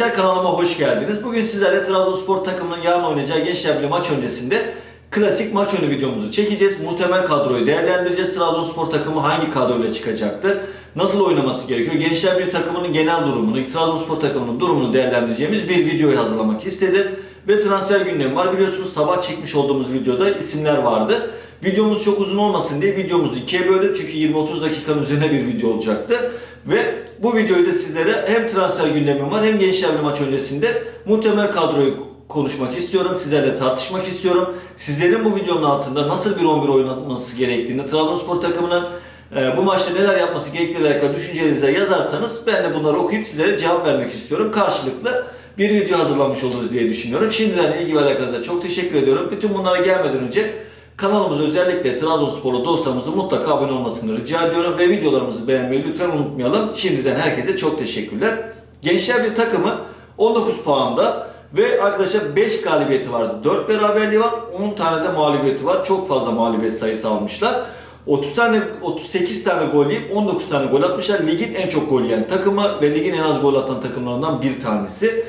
Bekçer kanalıma hoş geldiniz. Bugün sizlerle Trabzonspor takımının yarın oynayacağı Gençler Birliği maç öncesinde klasik maç önü videomuzu çekeceğiz. Muhtemel kadroyu değerlendireceğiz. Trabzonspor takımı hangi kadroyla çıkacaktır? Nasıl oynaması gerekiyor? Gençler Birliği takımının genel durumunu, Trabzonspor takımının durumunu değerlendireceğimiz bir videoyu hazırlamak istedim. Ve transfer gündemi var. Biliyorsunuz sabah çekmiş olduğumuz videoda isimler vardı. Videomuz çok uzun olmasın diye videomuzu ikiye böldük. Çünkü 20-30 dakikanın üzerine bir video olacaktı. Ve bu videoyu da sizlere hem transfer gündemim var hem Gençler Birliği maç öncesinde muhtemel kadroyu konuşmak istiyorum. Sizlerle tartışmak istiyorum. Sizlerin bu videonun altında nasıl bir 11 oynatması gerektiğini, Trabzonspor takımının e, bu maçta neler yapması gerektiğiyle alakalı düşüncelerinize yazarsanız ben de bunları okuyup sizlere cevap vermek istiyorum. Karşılıklı bir video hazırlamış oluruz diye düşünüyorum. Şimdiden ilgi ve alakanıza çok teşekkür ediyorum. Bütün bunlara gelmeden önce kanalımıza özellikle Trabzonsporlu dostlarımızın mutlaka abone olmasını rica ediyorum ve videolarımızı beğenmeyi lütfen unutmayalım. Şimdiden herkese çok teşekkürler. Gençler bir takımı 19 puanda ve arkadaşlar 5 galibiyeti var. 4 beraberliği var. 10 tane de mağlubiyeti var. Çok fazla mağlubiyet sayısı almışlar. 30 tane 38 tane gol yiyip 19 tane gol atmışlar. Ligin en çok gol yiyen takımı ve ligin en az gol atan takımlarından bir tanesi.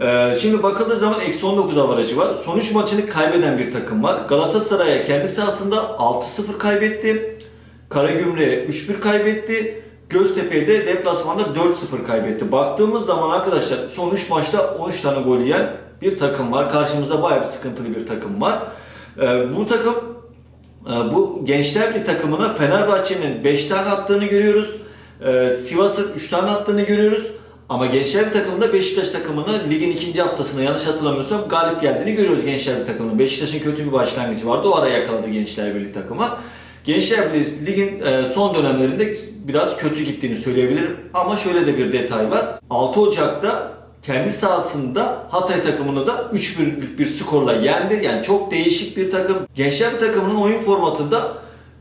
Ee, şimdi bakıldığı zaman eksi 19 avarajı var. Son 3 maçını kaybeden bir takım var. Galatasaray'a kendi sahasında 6-0 kaybetti. Karagümrük'e 3-1 kaybetti. Göztepe'ye de deplasmanda 4-0 kaybetti. Baktığımız zaman arkadaşlar son 3 maçta 13 tane gol yiyen bir takım var. Karşımızda bayağı bir sıkıntılı bir takım var. Ee, bu takım e, bu Gençler Birliği takımına Fenerbahçe'nin 5 tane attığını görüyoruz. Ee, Sivas'ın 3 tane attığını görüyoruz. Ama Gençler takımında Beşiktaş takımını ligin ikinci haftasında yanlış hatırlamıyorsam galip geldiğini görüyoruz Gençler takımının. Beşiktaş'ın kötü bir başlangıcı vardı. O ara yakaladı Gençler Birliği takımı. Gençler Birliği ligin e, son dönemlerinde biraz kötü gittiğini söyleyebilirim. Ama şöyle de bir detay var. 6 Ocak'ta kendi sahasında Hatay takımını da 3-1'lik bir skorla yendi. Yani çok değişik bir takım. Gençler takımının oyun formatında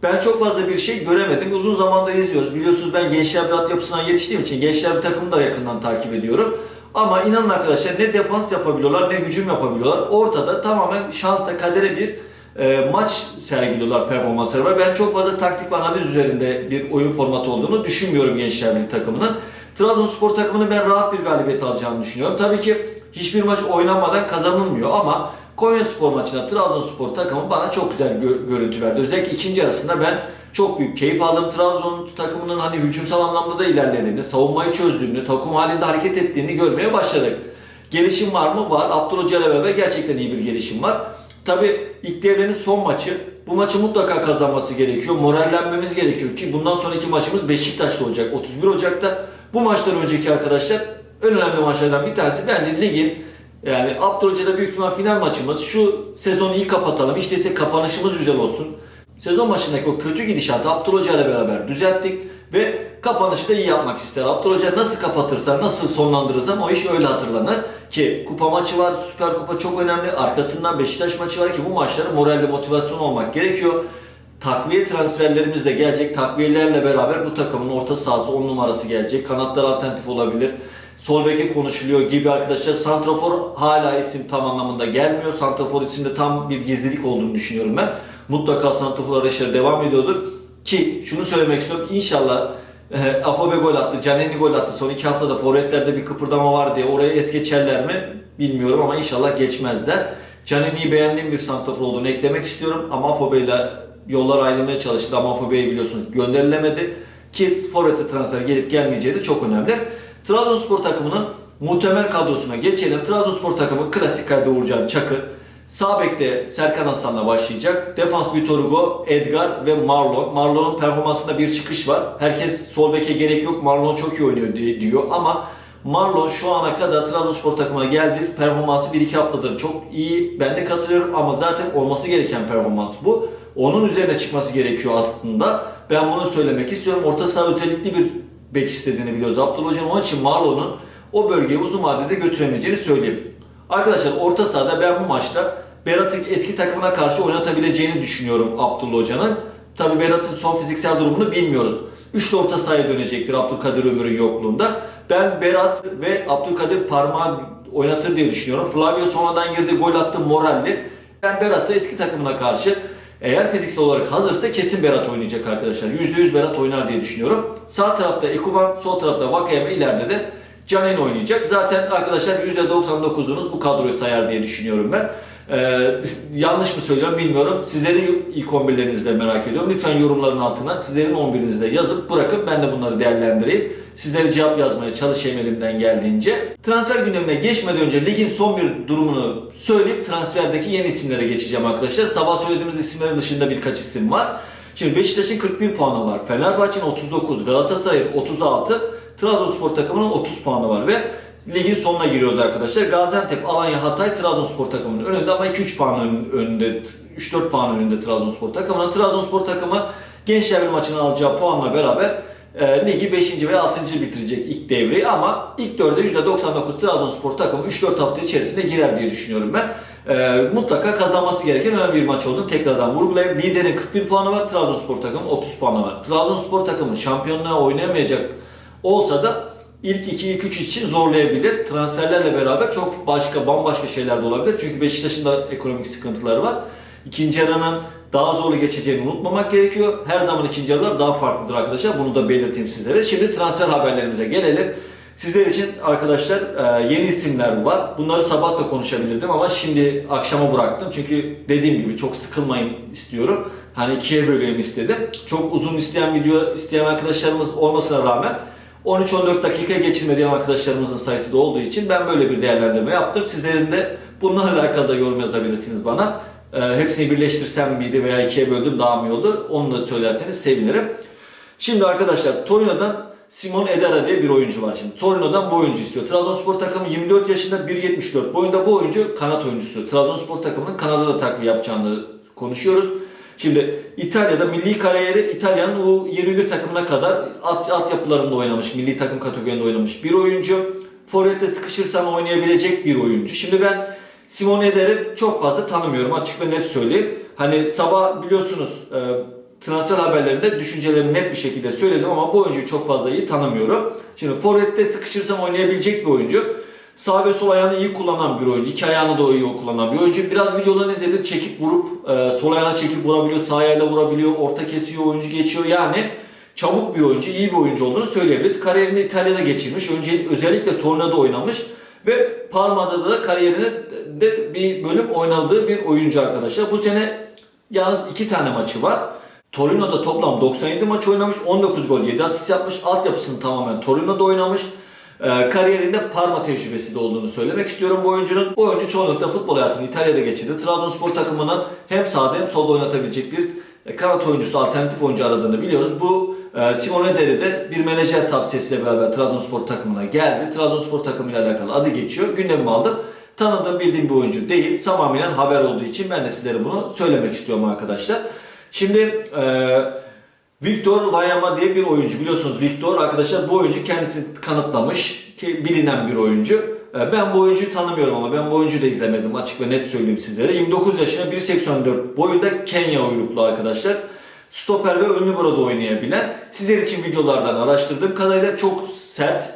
ben çok fazla bir şey göremedim. Uzun zamandır izliyoruz. Biliyorsunuz ben Gençler Birliği yapısından yetiştiğim için Gençler bir takımını da yakından takip ediyorum. Ama inanın arkadaşlar ne defans yapabiliyorlar ne hücum yapabiliyorlar. Ortada tamamen şansa kadere bir e, maç sergiliyorlar performansları var. Ben çok fazla taktik ve analiz üzerinde bir oyun formatı olduğunu düşünmüyorum Gençler Birliği takımının. Trabzonspor takımının ben rahat bir galibiyet alacağını düşünüyorum. Tabii ki hiçbir maç oynanmadan kazanılmıyor ama Konya Spor maçında Trabzonspor takımı bana çok güzel gö- görüntü verdi. Özellikle ikinci yarısında ben çok büyük keyif aldım. Trabzon takımının hani hücumsal anlamda da ilerlediğini, savunmayı çözdüğünü, takım halinde hareket ettiğini görmeye başladık. Gelişim var mı? Var. Abdullah beraber gerçekten iyi bir gelişim var. Tabi ilk devrenin son maçı. Bu maçı mutlaka kazanması gerekiyor. Morallenmemiz gerekiyor ki bundan sonraki maçımız Beşiktaş'ta olacak. 31 Ocak'ta. Bu maçtan önceki arkadaşlar en önemli maçlardan bir tanesi bence ligin yani Abdülhoca'da büyük ihtimal final maçımız. Şu sezonu iyi kapatalım. İşte ise kapanışımız güzel olsun. Sezon başındaki o kötü gidişatı Abdülhoca ile beraber düzelttik ve kapanışı da iyi yapmak ister. Abdülhoca nasıl kapatırsa, nasıl sonlandırırsam o iş öyle hatırlanır. Ki kupa maçı var, süper kupa çok önemli. Arkasından Beşiktaş maçı var ki bu maçları moralli motivasyon olmak gerekiyor. Takviye transferlerimiz de gelecek. Takviyelerle beraber bu takımın orta sahası 10 numarası gelecek. Kanatlar alternatif olabilir. Sol beke konuşuluyor gibi arkadaşlar. Santrafor hala isim tam anlamında gelmiyor. Santrafor isimde tam bir gizlilik olduğunu düşünüyorum ben. Mutlaka Santrafor arayışları devam ediyordur. Ki şunu söylemek istiyorum. İnşallah e, Afobe gol attı, Caneni gol attı. Son iki haftada forvetlerde bir kıpırdama var diye oraya es geçerler mi bilmiyorum ama inşallah geçmezler. Caneni'yi beğendiğim bir santrafor olduğunu eklemek istiyorum ama Afobe ile yollar ayrılmaya çalıştı ama Afobe'yi biliyorsunuz gönderilemedi. Ki forvete transfer gelip gelmeyeceği de çok önemli. Trabzonspor takımının muhtemel kadrosuna geçelim. Trabzonspor takımı klasik kalede Uğurcan Çakır. Sağ bekte Serkan Hasan'la başlayacak. Defans Vitor Hugo, Edgar ve Marlon. Marlon'un performansında bir çıkış var. Herkes sol beke gerek yok. Marlon çok iyi oynuyor di- diyor ama Marlon şu ana kadar Trabzonspor takımına geldi. Performansı 1-2 haftadır çok iyi. Ben de katılıyorum ama zaten olması gereken performans bu. Onun üzerine çıkması gerekiyor aslında. Ben bunu söylemek istiyorum. Orta saha özellikli bir bek istediğini biliyoruz Abdullah Hoca'nın. Onun için Marlon'un o bölgeyi uzun vadede götüremeyeceğini söyleyeyim. Arkadaşlar orta sahada ben bu maçta Berat'ın eski takımına karşı oynatabileceğini düşünüyorum Abdullah Hoca'nın. Tabi Berat'ın son fiziksel durumunu bilmiyoruz. Üçlü orta sahaya dönecektir Abdülkadir Ömür'ün yokluğunda. Ben Berat ve Abdülkadir parmağı oynatır diye düşünüyorum. Flavio sonradan girdi, gol attı, moralli. Ben Berat'ı eski takımına karşı eğer fiziksel olarak hazırsa kesin Berat oynayacak arkadaşlar. %100 Berat oynar diye düşünüyorum. Sağ tarafta Ekuban, sol tarafta Vakayeme, ileride de Canen oynayacak. Zaten arkadaşlar %99'unuz bu kadroyu sayar diye düşünüyorum ben. Ee, yanlış mı söylüyorum bilmiyorum. Sizlerin ilk 11'lerinizle merak ediyorum. Lütfen yorumların altına sizlerin 11'inizi de yazıp bırakın. Ben de bunları değerlendireyim. Sizlere cevap yazmaya çalışayım elimden geldiğince. Transfer gündemine geçmeden önce ligin son bir durumunu söyleyip transferdeki yeni isimlere geçeceğim arkadaşlar. Sabah söylediğimiz isimlerin dışında birkaç isim var. Şimdi Beşiktaş'ın 41 puanı var. Fenerbahçe'nin 39, Galatasaray'ın 36, Trabzonspor takımının 30 puanı var ve ligin sonuna giriyoruz arkadaşlar. Gaziantep, Alanya, Hatay Trabzonspor takımının önünde ama 2-3 puan ön- önünde, 3-4 puan önünde Trabzonspor takımının. Trabzonspor takımı Gençler Birliği maçını alacağı puanla beraber e, ligi 5. ve 6. bitirecek ilk devreyi ama ilk dörde %99 Trabzonspor takımı 3-4 hafta içerisinde girer diye düşünüyorum ben. E, mutlaka kazanması gereken önemli bir maç olduğunu tekrardan vurgulayayım. Liderin 41 puanı var, Trabzonspor takımı 30 puanı var. Trabzonspor takımı şampiyonluğa oynayamayacak olsa da ilk 2 ilk 3 için zorlayabilir. Transferlerle beraber çok başka bambaşka şeyler de olabilir. Çünkü Beşiktaş'ın da ekonomik sıkıntıları var. İkinci yarının daha zorlu geçeceğini unutmamak gerekiyor. Her zaman ikinci yarılar daha farklıdır arkadaşlar. Bunu da belirteyim sizlere. Şimdi transfer haberlerimize gelelim. Sizler için arkadaşlar e, yeni isimler var. Bunları sabah da konuşabilirdim ama şimdi akşama bıraktım. Çünkü dediğim gibi çok sıkılmayın istiyorum. Hani ikiye böleyim istedim. Çok uzun isteyen video isteyen arkadaşlarımız olmasına rağmen 13-14 dakika geçirmediğim arkadaşlarımızın sayısı da olduğu için ben böyle bir değerlendirme yaptım. Sizlerin de bununla alakalı da yorum yazabilirsiniz bana. Ee, hepsini birleştirsem miydi veya ikiye böldüm daha mı oldu? Onu da söylerseniz sevinirim. Şimdi arkadaşlar Torino'dan Simon Edera diye bir oyuncu var şimdi. Torino'dan bu oyuncu istiyor. Trabzonspor takımı 24 yaşında 1.74 boyunda bu oyuncu kanat oyuncusu. Trabzonspor takımının Kanada'da takviye yapacağını konuşuyoruz. Şimdi İtalya'da milli kariyeri İtalya'nın U21 takımına kadar at, altyapılarında oynamış, milli takım kategorilerinde oynamış bir oyuncu. Forvet'te sıkışırsan oynayabilecek bir oyuncu. Şimdi ben Simon Eder'i çok fazla tanımıyorum açık ve net söyleyeyim. Hani sabah biliyorsunuz e, transfer haberlerinde düşüncelerimi net bir şekilde söyledim ama bu oyuncuyu çok fazla iyi tanımıyorum. Şimdi Forvet'te sıkışırsam oynayabilecek bir oyuncu. Sağ ve sol ayağını iyi kullanan bir oyuncu. iki ayağını da iyi kullanan bir oyuncu. Biraz videolarını izledim. Çekip vurup e, sol ayağına çekip vurabiliyor. Sağ ayağıyla vurabiliyor. Orta kesiyor oyuncu geçiyor. Yani çabuk bir oyuncu, iyi bir oyuncu olduğunu söyleyebiliriz. Kariyerini İtalya'da geçirmiş. Önce özellikle Torino'da oynamış ve Parma'da da kariyerinde de bir bölüm oynadığı bir oyuncu arkadaşlar. Bu sene yalnız iki tane maçı var. Torino'da toplam 97 maç oynamış, 19 gol 7 asist yapmış. Altyapısını tamamen Torino'da oynamış. Ee, kariyerinde Parma tecrübesi de olduğunu söylemek istiyorum bu oyuncunun. Bu oyuncu çoğunlukla futbol hayatını İtalya'da geçirdi. Trabzonspor takımının hem sağda hem solda oynatabilecek bir e, kanat oyuncusu, alternatif oyuncu aradığını biliyoruz. Bu e, Simone Deri de bir menajer tavsiyesiyle beraber Trabzonspor takımına geldi. Trabzonspor takımıyla alakalı adı geçiyor. Gündemime aldım. Tanıdığım bildiğim bir oyuncu değil. Tamamen haber olduğu için ben de sizlere bunu söylemek istiyorum arkadaşlar. Şimdi e, Victor Vayama diye bir oyuncu. Biliyorsunuz Victor arkadaşlar bu oyuncu kendisini kanıtlamış ki bilinen bir oyuncu. E, Ben bu oyuncuyu tanımıyorum ama ben bu oyuncuyu da izlemedim açık ve net söyleyeyim sizlere. 29 yaşında 1.84 boyunda Kenya uyruklu arkadaşlar. Stoper ve ön libero'da oynayabilen. Sizler için videolardan araştırdığım kadarıyla çok sert,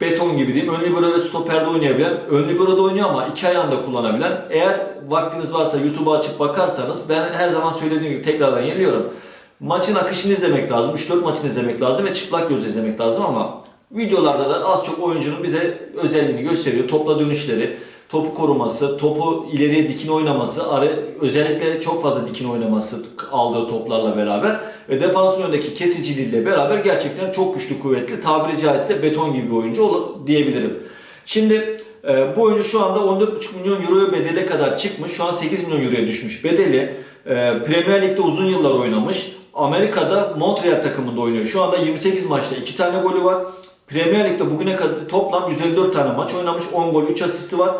beton gibi diyeyim. Ön libero ve stoperde oynayabilen, ön libero'da oynuyor ama iki ayağını da kullanabilen. Eğer vaktiniz varsa YouTube'u açıp bakarsanız ben her zaman söylediğim gibi tekrardan yeniliyorum. Maçın akışını izlemek lazım, 3-4 maçını izlemek lazım ve çıplak gözle izlemek lazım ama videolarda da az çok oyuncunun bize özelliğini gösteriyor. Topla dönüşleri, topu koruması, topu ileriye dikin oynaması, arı, özellikle çok fazla dikin oynaması aldığı toplarla beraber ve defansın önündeki kesiciliğiyle beraber gerçekten çok güçlü, kuvvetli, tabiri caizse beton gibi bir oyuncu diyebilirim. Şimdi e, bu oyuncu şu anda 14,5 milyon euroya bedele kadar çıkmış. Şu an 8 milyon euroya düşmüş bedeli. E, Premier Lig'de uzun yıllar oynamış. Amerika'da Montreal takımında oynuyor. Şu anda 28 maçta 2 tane golü var. Premier Lig'de bugüne kadar toplam 154 tane maç oynamış. 10 gol 3 asisti var.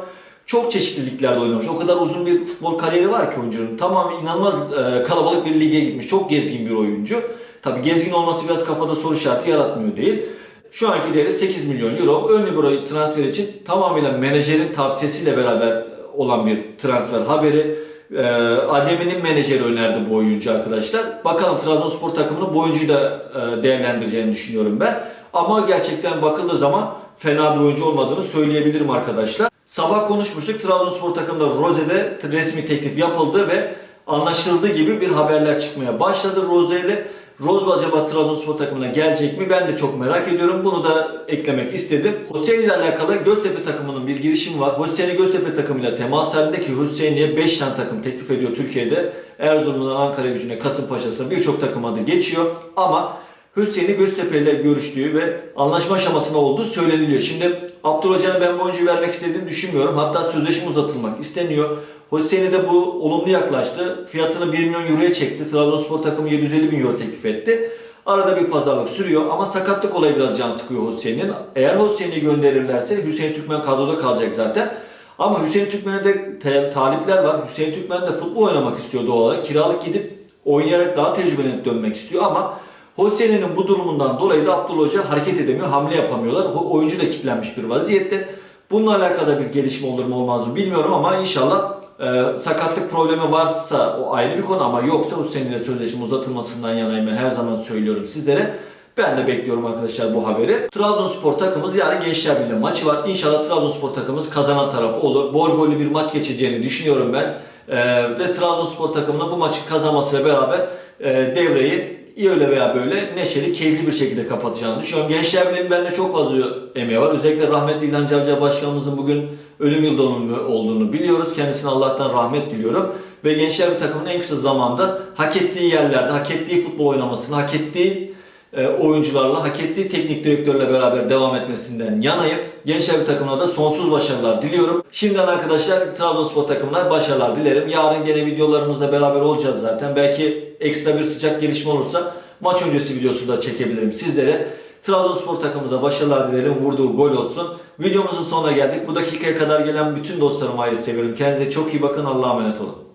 Çok çeşitli liglerde oynamış. O kadar uzun bir futbol kariyeri var ki oyuncunun. Tamam inanılmaz e, kalabalık bir lige gitmiş. Çok gezgin bir oyuncu. Tabi gezgin olması biraz kafada soru işareti yaratmıyor değil. Şu anki değeri 8 milyon euro. Ön libero transfer için tamamıyla menajerin tavsiyesiyle beraber olan bir transfer haberi. Ee, Adem'in menajeri önerdi bu oyuncu arkadaşlar. Bakalım Trabzonspor takımının bu oyuncuyu da e, değerlendireceğini düşünüyorum ben. Ama gerçekten bakıldığı zaman fena bir oyuncu olmadığını söyleyebilirim arkadaşlar. Sabah konuşmuştuk. Trabzonspor takımında Rose'de resmi teklif yapıldı ve anlaşıldığı gibi bir haberler çıkmaya başladı Rose ile. Rozba acaba Trabzonspor takımına gelecek mi? Ben de çok merak ediyorum. Bunu da eklemek istedim. Hüseyin ile alakalı Göztepe takımının bir girişimi var. Hüseyin'i Göztepe takımıyla temas halindeki Hüseyin'e 5 tane takım teklif ediyor Türkiye'de. Erzurum'dan Ankara gücüne, Kasımpaşa'sına birçok takım adı geçiyor. Ama Hüseyin'i Göztepe ile görüştüğü ve anlaşma aşamasında olduğu söyleniliyor. Şimdi Abdullah Hoca'nın ben bu oyuncuyu vermek istediğini düşünmüyorum. Hatta sözleşme uzatılmak isteniyor. Hüseyin'e de bu olumlu yaklaştı. Fiyatını 1 milyon euroya çekti. Trabzonspor takımı 750 bin euro teklif etti. Arada bir pazarlık sürüyor ama sakatlık olayı biraz can sıkıyor Hüseyin'in. Eğer Hüseyin'i gönderirlerse Hüseyin Türkmen kadroda kalacak zaten. Ama Hüseyin Türkmen'e de talipler var. Hüseyin Türkmen de futbol oynamak istiyor doğal olarak. Kiralık gidip oynayarak daha tecrübelenip dönmek istiyor ama Hüseyin'in bu durumundan dolayı da Abdullah Hoca hareket edemiyor, hamle yapamıyorlar. Oyuncu da kilitlenmiş bir vaziyette. Bununla alakalı bir gelişme olur mu olmaz mı bilmiyorum ama inşallah e, sakatlık problemi varsa o ayrı bir konu ama yoksa Hüseyin'le sözleşme uzatılmasından yanayım ben her zaman söylüyorum sizlere. Ben de bekliyorum arkadaşlar bu haberi. Trabzonspor takımımız yarın Gençler Birliği maçı var. İnşallah Trabzonspor takımımız kazanan tarafı olur. Bol gollü bir maç geçeceğini düşünüyorum ben. Ee, ve Trabzonspor takımının bu maçı kazanmasıyla beraber e, devreyi iyi öyle veya böyle neşeli, keyifli bir şekilde kapatacağını düşünüyorum. Gençler Birliği'nin bende çok fazla emeği var. Özellikle rahmetli İlhan Cavcav Başkanımızın bugün ölüm yıl dönümü olduğunu biliyoruz. Kendisine Allah'tan rahmet diliyorum. Ve Gençler bir takımın en kısa zamanda hak ettiği yerlerde, hak ettiği futbol oynamasını, hak ettiği oyuncularla, hak ettiği teknik direktörle beraber devam etmesinden yanayım. Gençler bir takımına da sonsuz başarılar diliyorum. Şimdiden arkadaşlar Trabzonspor takımına başarılar dilerim. Yarın gene videolarımızla beraber olacağız zaten. Belki ekstra bir sıcak gelişme olursa maç öncesi videosu da çekebilirim sizlere. Trabzonspor takımımıza başarılar dilerim. Vurduğu gol olsun. Videomuzun sonuna geldik. Bu dakikaya kadar gelen bütün dostlarımı ayrı seviyorum. Kendinize çok iyi bakın. Allah'a emanet olun.